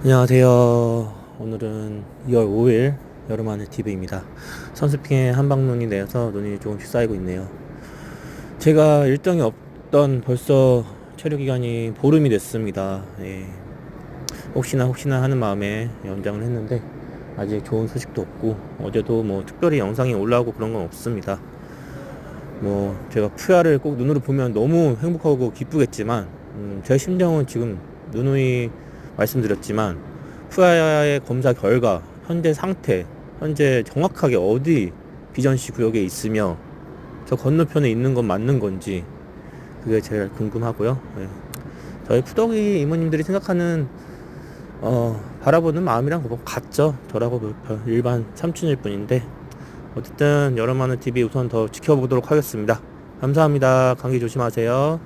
안녕하세요. 오늘은 2월 5일 여름하늘 TV입니다. 선수핑에 한방눈이 내서 눈이 조금씩 쌓이고 있네요. 제가 일정이 없던 벌써 체류 기간이 보름이 됐습니다. 예. 혹시나 혹시나 하는 마음에 연장을 했는데 아직 좋은 소식도 없고 어제도 뭐 특별히 영상이 올라오고 그런 건 없습니다. 뭐 제가 푸야를 꼭 눈으로 보면 너무 행복하고 기쁘겠지만 음, 제 심정은 지금 누누이 말씀드렸지만 푸야의 검사 결과 현재 상태 현재 정확하게 어디 비전시 구역에 있으며 저 건너편에 있는 건 맞는 건지 그게 제일 궁금하고요. 예. 저희 푸덕이 이모님들이 생각하는 어, 바라보는 마음이랑 뭐 같죠. 저라고 뭐 별- 일반 삼촌일 뿐인데 어쨌든 여러마늘 TV 우선 더 지켜보도록 하겠습니다. 감사합니다. 감기 조심하세요.